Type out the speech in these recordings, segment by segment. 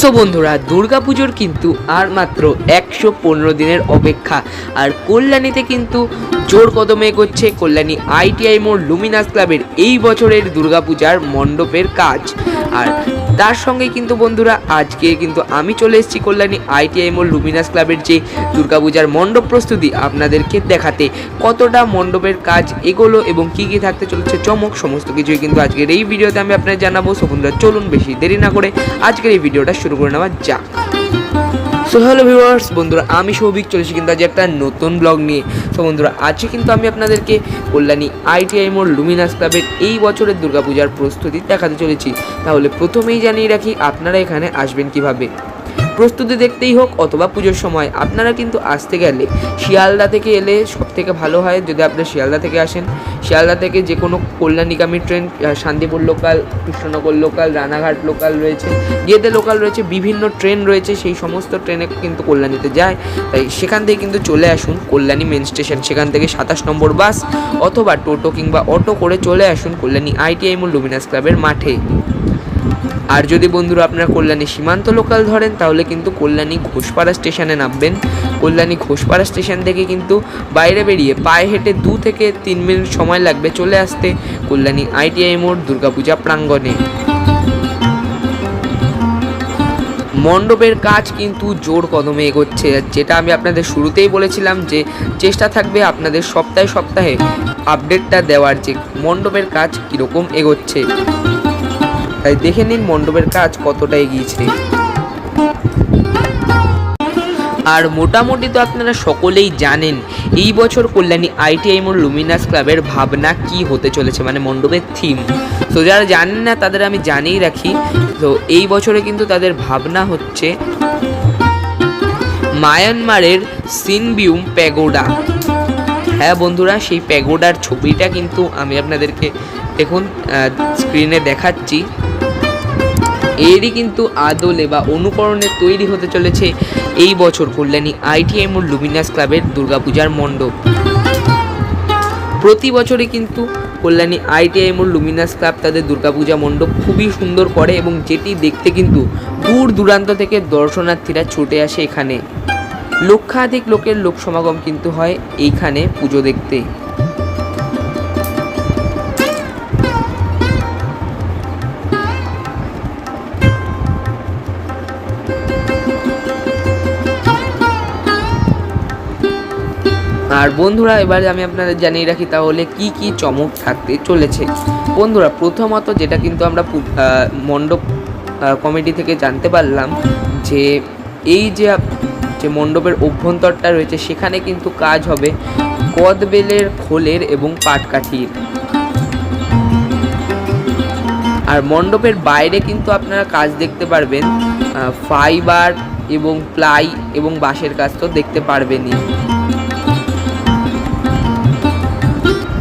So বন্ধুরা, দুর্গাপুজোর কিন্তু আর মাত্র একশো পনেরো দিনের অপেক্ষা। আর কল্যাণীতে কিন্তু জোর কদমে এগোচ্ছে কল্যাণী আইটিআই মোড় লুমিনাস ক্লাবের এই বছরের দুর্গাপূজার মণ্ডপের কাজ। আর তার সঙ্গে কিন্তু বন্ধুরা, আজকে কিন্তু আমি চলে এসেছি কল্যাণী আইটিআই মল লুমিনাস ক্লাবের যে দুর্গাপূজার মণ্ডপ প্রস্তুতি আপনাদেরকে দেখাতে। কতটা মণ্ডপের কাজ এগোলো এবং কি কি থাকতে চলেছে, চমক, সমস্ত কিছুই কিন্তু আজকের এই ভিডিওতে আমি আপনাদের জানাব। সো বন্ধুরা, চলুন বেশি দেরি না করে আজকের এই ভিডিওটা শুরু করে নেওয়া যাক। সো হ্যালো ভিউয়ার্স বন্ধুরা, আমি সৌভিক চলেছি কিন্তু আজ একটা নতুন ব্লগ নিয়ে। সো বন্ধুরা, আজকে কিন্তু আমি আপনাদেরকে কল্যাণী আইটিআই মোড় লুমিনাস ক্লাবের এই বছরের দুর্গাপূজার প্রস্তুতি দেখাতে চলেছি। তাহলে প্রথমেই জানিয়ে রাখি, আপনারা এখানে আসবেন কীভাবে? প্রস্তুতি দেখতেই হোক অথবা পুজোর সময়। আপনারা কিন্তু আসতে গেলে শিয়ালদা থেকে এলে সব থেকে ভালো হয় যদি আপনারা শিয়ালদা থেকে আসেন। শিয়ালদা থেকে যে কোনো কল্যাণীগামী train Shantipur local Krishnanagar local Ranaghat local রয়েছে। গেদে লোকাল রয়েছে, বিভিন্ন ট্রেন রয়েছে, সেই সমস্ত ট্রেনে কিন্তু কল্যাণীতে যায়। তাই সেখান থেকে কিন্তু চলে আসুন কল্যাণী মেন স্টেশন সেখান থেকে সাতাশ নম্বর বাস অথবা টোটো কিংবা অটো করে চলে আসুন কল্যাণী আইটিআই মূল লুমিনাস ক্লাবের মাঠে। আর যদি বন্ধুরা আপনারা কল্যাণী সীমান্ত লোকাল ধরেন, তাহলে কিন্তু কল্যাণী ঘোষপাড়া স্টেশনে নামবেন। কল্যাণী ঘোষপাড়া স্টেশন থেকে কিন্তু বাইরে বেরিয়ে পায়ে হেঁটে দু থেকে তিন মিনিট সময় লাগবে চলে আসতে কল্যাণী আইটিআই মোড় দুর্গাপূজা প্রাঙ্গণে। মণ্ডপের কাজ কিন্তু জোর কদমে এগোচ্ছে। যেটা আমি আপনাদের শুরুতেই বলেছিলাম যে চেষ্টা থাকবে আপনাদের সপ্তাহে সপ্তাহে আপডেটটা দেওয়ার যে মণ্ডপের কাজ কীরকম এগোচ্ছে। তাই দেখে নিন মণ্ডপের কাজ কতটা এগিয়েছে। আর মোটামুটি তো আপনারা সকলেই জানেন, এই বছর কল্যাণী আইটিআই মোড় লুমিনাস ক্লাবের ভাবনা কি হতে চলেছে মানে মণ্ডপের থিম তো যারা জানেন না, তাদের আমি জানিয়ে রাখি, তো এই বছরে কিন্তু তাদের ভাবনা হচ্ছে মায়ানমারের সিনবিউম প্যাগোডা। হ্যাঁ বন্ধুরা, সেই প্যাগোডার ছবিটা কিন্তু আমি আপনাদেরকে দেখুন স্ক্রিনে দেখাচ্ছি। এরই কিন্তু আদলে বা অনুকরণে তৈরি হতে চলেছে এই বছর কল্যাণী আইটিএম ও লুমিনাস ক্লাবের দুর্গাপূজার মণ্ডপ। প্রতি বছরই কিন্তু কল্যাণী আইটিআইএম ও লুমিনাস ক্লাব তাদের দুর্গাপূজা মণ্ডপ খুবই সুন্দর করে এবং যেটি দেখতে কিন্তু দূর দূরান্ত থেকে দর্শনার্থীরা ছুটে আসে এখানে। লক্ষাধিক লোকের লোক সমাগম কিন্তু হয় এইখানে পুজো দেখতে। আর বন্ধুরা, এবারে আমি আপনাদের জানিয়ে রাখি তাহলে কি কি চমক থাকতে চলেছে। বন্ধুরা, প্রথমত যেটা কিন্তু আমরা মণ্ডপ কমিটি থেকে জানতে পারলাম যে এই যে যে মণ্ডপের অভ্যন্তরটা রয়েছে, সেখানে কিন্তু কাজ হবে কদবেলের খোলের এবং পাটকাঠির। আর মণ্ডপের বাইরে কিন্তু আপনারা কাজ দেখতে পারবেন ফাইবার এবং প্লাই এবং বাঁশের কাজ তো দেখতে পারবেনই।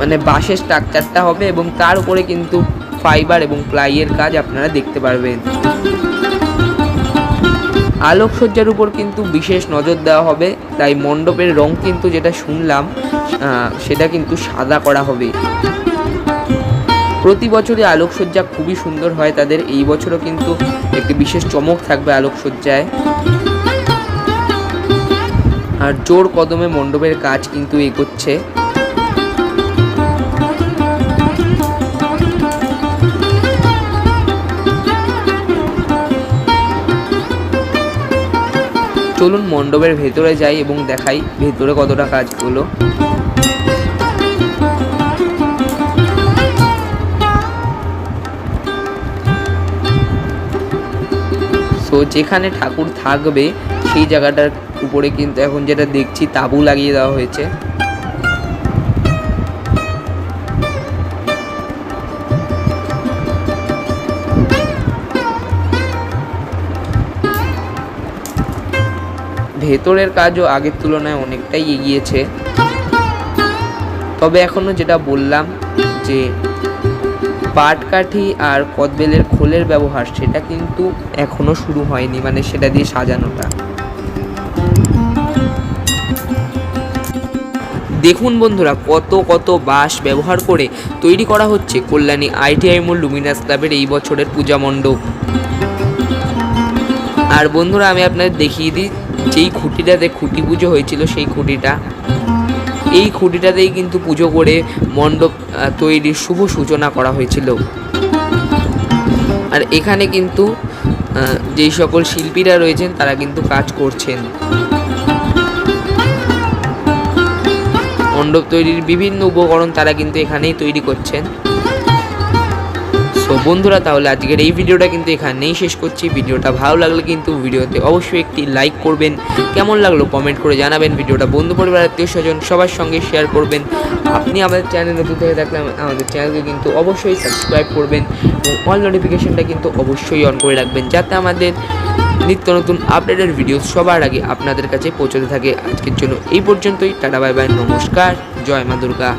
মানে বাঁশের স্ট্রাকচারটা হবে এবং তার উপরে কিন্তু ফাইবার এবং প্লাইয়ের কাজ আপনারা দেখতে পারবেন। আলোকসজ্জার উপর কিন্তু বিশেষ নজর দেওয়া হবে, তাই মণ্ডপের রং কিন্তু যেটা শুনলাম সেটা কিন্তু সাদা করা হবে। প্রতি বছরই আলোকসজ্জা খুবই সুন্দর হয়, তাদের এই বছরও কিন্তু একটি বিশেষ চমক থাকবে আলোকসজ্জায়। আর জোর কদমে মণ্ডপের কাজ কিন্তু এগোচ্ছে। চলুন মণ্ডপের ভেতরে যাই এবং দেখাই ভেতরে কতটা কাজ হলো। তো যেখানে ঠাকুর থাকবে, সেই জায়গাটার উপরে কিন্তু এখন যেটা দেখছি, তাঁবু লাগিয়ে দেওয়া হয়েছে। ভেতরের কাজও আগের তুলনায় অনেকটাই এগিয়েছে। তবে এখনও যেটা বললাম যে পাটকাঠি আর কদবেলের খোলের ব্যবহার, সেটা কিন্তু এখনও শুরু হয়নি মানে সেটা দিয়ে সাজানোটা। দেখুন বন্ধুরা, কত কত বাঁশ ব্যবহার করে তৈরি করা হচ্ছে কল্যাণী আইটিআই মোল লুমিনাস ক্লাবের এই বছরের পূজা মণ্ডপ। আর বন্ধুরা, আমি আপনাদের দেখিয়ে দিই যেই খুঁটিটাতে খুঁটি পুজো হয়েছিল, সেই খুঁটিটা। এই খুঁটিটাতেই কিন্তু পুজো করে মণ্ডপ তৈরির শুভ সূচনা করা হয়েছিল। আর এখানে কিন্তু যেই সকল শিল্পীরা রয়েছেন, তারা কিন্তু কাজ করছেন। মণ্ডপ তৈরির বিভিন্ন উপকরণ তারা কিন্তু এখানেই তৈরি করছেন। সো বন্ধুরা, তাহলে আজকের এই ভিডিওটা কিন্তু এখানেই শেষ করছি। ভিডিওটা ভালো লাগলে কিন্তু ভিডিওতে অবশ্যই একটি লাইক করবেন। কেমন লাগল কমেন্ট করে জানাবেন। ভিডিওটা বন্ধু পরিবার, আত্মীয় স্বজন সবার সঙ্গে শেয়ার করবেন। আপনি আমাদের চ্যানেল নতুন থেকে থাকলে আমাদের চ্যানেলকে কিন্তু অবশ্যই সাবস্ক্রাইব করবেন এবং অল নোটিফিকেশনটা কিন্তু অবশ্যই অন করে রাখবেন, যাতে আমাদের নিত্য নতুন আপডেটের ভিডিও সবার আগে আপনাদের কাছে পৌঁছতে থাকে। আজকের জন্য এই পর্যন্তই। টাটা বাই বাই নমস্কার। জয় মা দুর্গা।